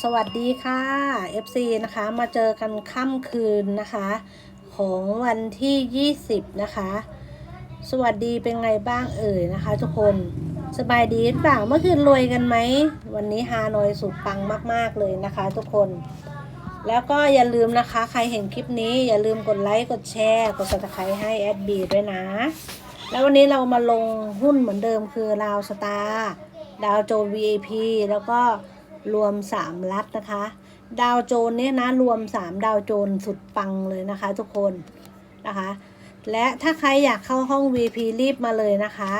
สวัสดีค่ะ FC นะคะมาเจอกันค่ำคืนนะคะ ของวันที่ 20 นะคะ สวัสดีเป็นไงบ้างเอ่ยนะคะ ทุกคนสบายดีหรือเปล่าเมื่อคืนรวยกันไหม วันนี้ฮานอยสุดปังมาก ๆ เลยนะคะ ทุกคน แล้วก็อย่าลืมนะคะ ใครเห็นคลิปนี้อย่าลืมกดไลค์กดแชร์กด subscribe ให้แอดบีด้วยนะ แล้ววันนี้เรามาลงหุ้นเหมือนเดิมคือลาวสตาร์ดาวโจน VIP แล้วก็ รวม3ลัดนะคะ ดาวโจนเนี่ยนะรวม 3 ดาวโจนสุดปังเลยนะคะ ทุกคนนะคะ และถ้าใครอยากเข้าห้อง VP รีบมาเลยนะคะ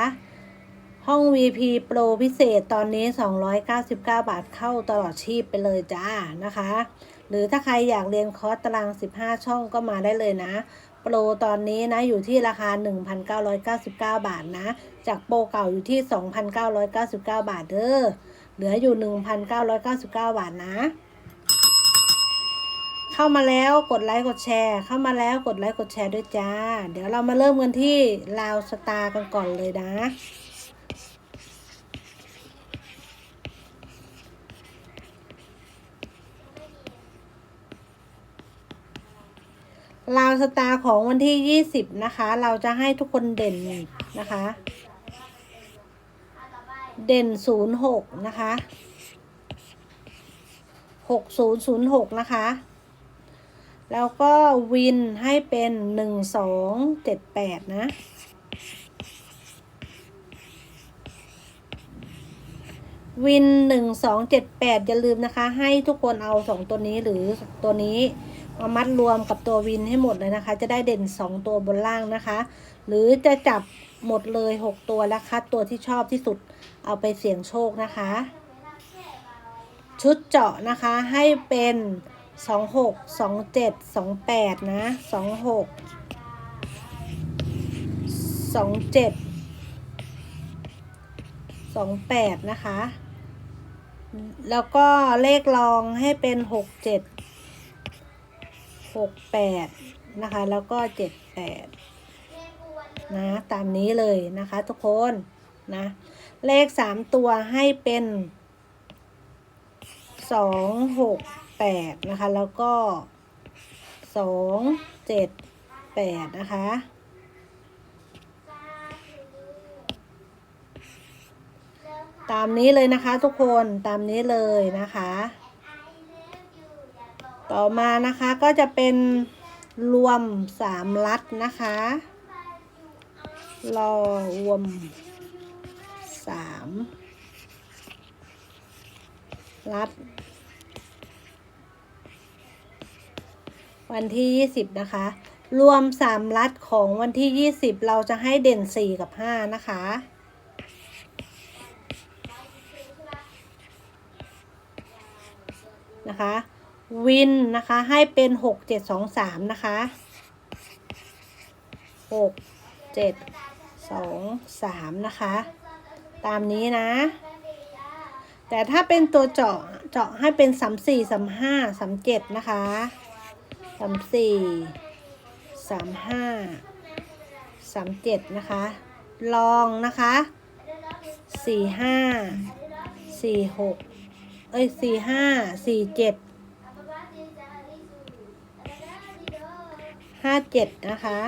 ห้อง VP Pro พิเศษตอนนี้ 299 บาทเข้าตลอดชีพไปเลยจ้านะคะ หรือถ้าใครอยากเรียนคอร์สตาราง 15 ช่องก็มาได้เลยนะโปรตอนนี้นะอยู่ที่ราคา 1,999 บาทนะ จากโปรเก่าอยู่ที่ 2,999 บาทเด้อ เหลืออยู่ 1,999 บาทนะ เข้ามาแล้วกดไลค์กดแชร์ เข้ามาแล้วกดไลค์กดแชร์ด้วยจ้า เดี๋ยวเรามาเริ่มกันที่ลาวสตาร์กันก่อนเลยนะลาวสตาร์ของวันที่ 20 นะคะ เราจะให้ทุกคนเด่นนะคะ เด่น06นะคะ6006นะคะ แล้วก็วินให้เป็น1278นะ วิน1278อย่าลืมนะคะ ให้ทุกคนเอา2ตัวนี้หรือตัวนี้มามัดรวมกับตัววินให้หมดเลยนะคะ จะได้เด่น2ตัวบนล่างนะคะ หรือจะจับหมดเลย6ตัวแล้วคัดตัวที่ชอบที่สุดเอาไปเสี่ยงโชคนะคะ ชุดเจาะนะคะให้เป็น26 27 28นะ26 27 28นะคะ แล้วก็เลขรองให้เป็น67หกแปดนะคะ แล้วก็เจ็ดแปดนะตามนี้เลยนะคะทุกคนนะเลขสามตัวให้เป็นสองหกแปดนะคะ แล้วก็สองเจ็ดแปดนะคะ ตามนี้เลยนะคะทุกคนตามนี้เลยนะคะ ต่อมานะคะก็จะเป็นรวมสามลัดนะคะรอรวมสามลัด วันที่ยี่สิบนะคะ รวมสามลัดของวันที่ยี่สิบเราจะให้เด่นสี่กับห้านะคะ นะคะ วินนะคะ ให้เป็นหกเจ็ดสองสามนะคะหกเจ็ดสองสามนะคะ ตามนี้นะ แต่ถ้าเป็นตัวเจาะเจาะให้เป็นสามสี่สามห้าสามเจ็ดนะคะสามสี่สามห้าสามเจ็ดนะคะ ลองนะคะสี่ห้าสี่หก เอ้ยสี่ห้าสี่เจ็ดห้าเจ็ดนะคะ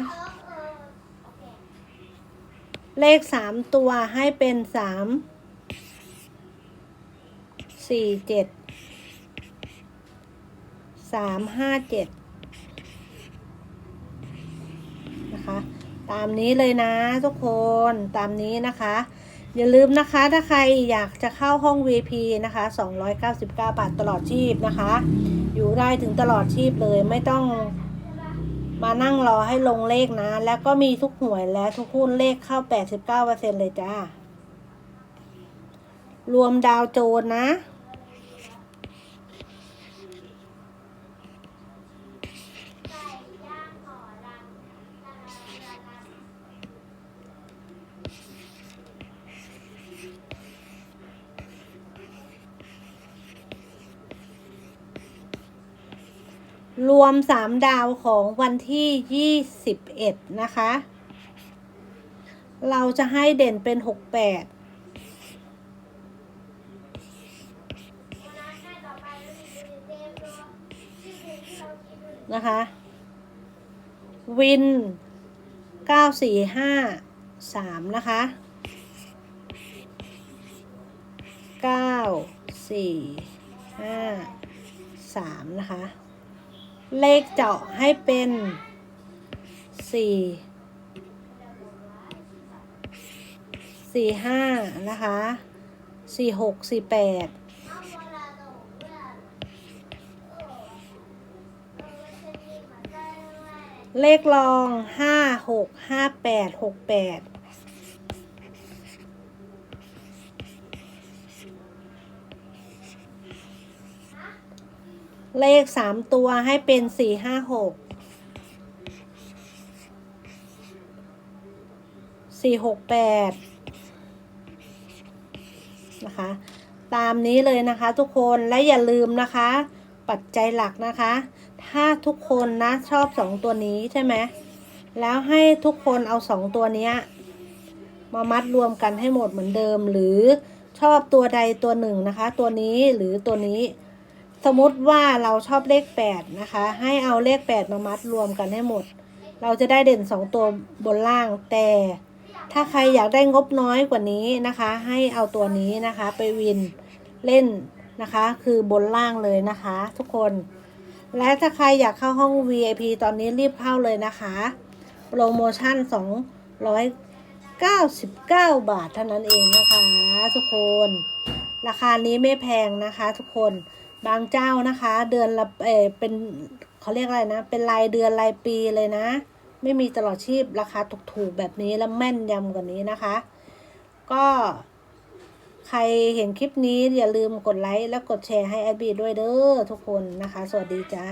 เลขสามตัวให้เป็นสามสี่เจ็ดสามห้าเจ็ดนะคะ ตามนี้เลยนะทุกคนตามนี้นะคะ อย่าลืมนะคะถ้าใครอยากจะเข้าห้อง VP นะคะ 299 บาทตลอดชีพนะคะ อยู่ได้ถึงตลอดชีพเลยไม่ต้องมานั่งรอให้ลงเลขนะ แล้วก็มีทุกหวยและทุกหุ้นเลขเข้า 89%เลยจ้ารวมดาวโจนนะ รวมสามดาวของวันที่ยี่สิบเอ็ดนะคะ เราจะให้เด่นเป็นหกแปดนะคะ วินเก้าสี่ห้าสามนะคะเก้าสี่ห้าสามนะคะ เลขเจาะให้เป็นสี่สี่ห้านะคะสี่หกสี่แปดเลขรองห้าหกห้าแปดหกแปด เลขสามตัวให้เป็นสี่ห้าหกสี่หกแปดนะคะ ตามนี้เลยนะคะทุกคนและอย่าลืมนะคะ ปัจจัยหลักนะคะ ถ้าทุกคนนะชอบสองตัวนี้ใช่ไหมแล้วให้ทุกคนเอาสองตัวนี้มามัดรวมกันให้หมดเหมือนเดิม หรือชอบตัวใดตัวหนึ่งนะคะ ตัวนี้หรือตัวนี้ สมมติว่าเราชอบเลขแปดนะคะ ให้เอาเลขแปดมามัดรวมกันให้หมด เราจะได้เด่นสองตัวบนล่าง แต่ถ้าใครอยากได้งบน้อยกว่านี้นะคะ ให้เอาตัวนี้นะคะไปวินเล่นนะคะ คือบนล่างเลยนะคะ ทุกคน และถ้าใครอยากเข้าห้อง VIP ตอนนี้รีบเข้าเลยนะคะ โปรโมชั่น 299 บาทเท่านั้นเองนะคะ ทุกคน ราคานี้ไม่แพงนะคะ ทุกคน บางเจ้านะคะ เดือนละเออเป็นเขาเรียกอะไรนะ เป็นรายเดือนรายปีเลยนะ ไม่มีตลอดชีพราคาถูกๆแบบนี้แล้วแม่นยำกว่านี้นะคะ ก็ใครเห็นคลิปนี้อย่าลืมกดไลค์และกดแชร์ให้แอดบีด้วยเด้อทุกคนนะคะ สวัสดีจ้า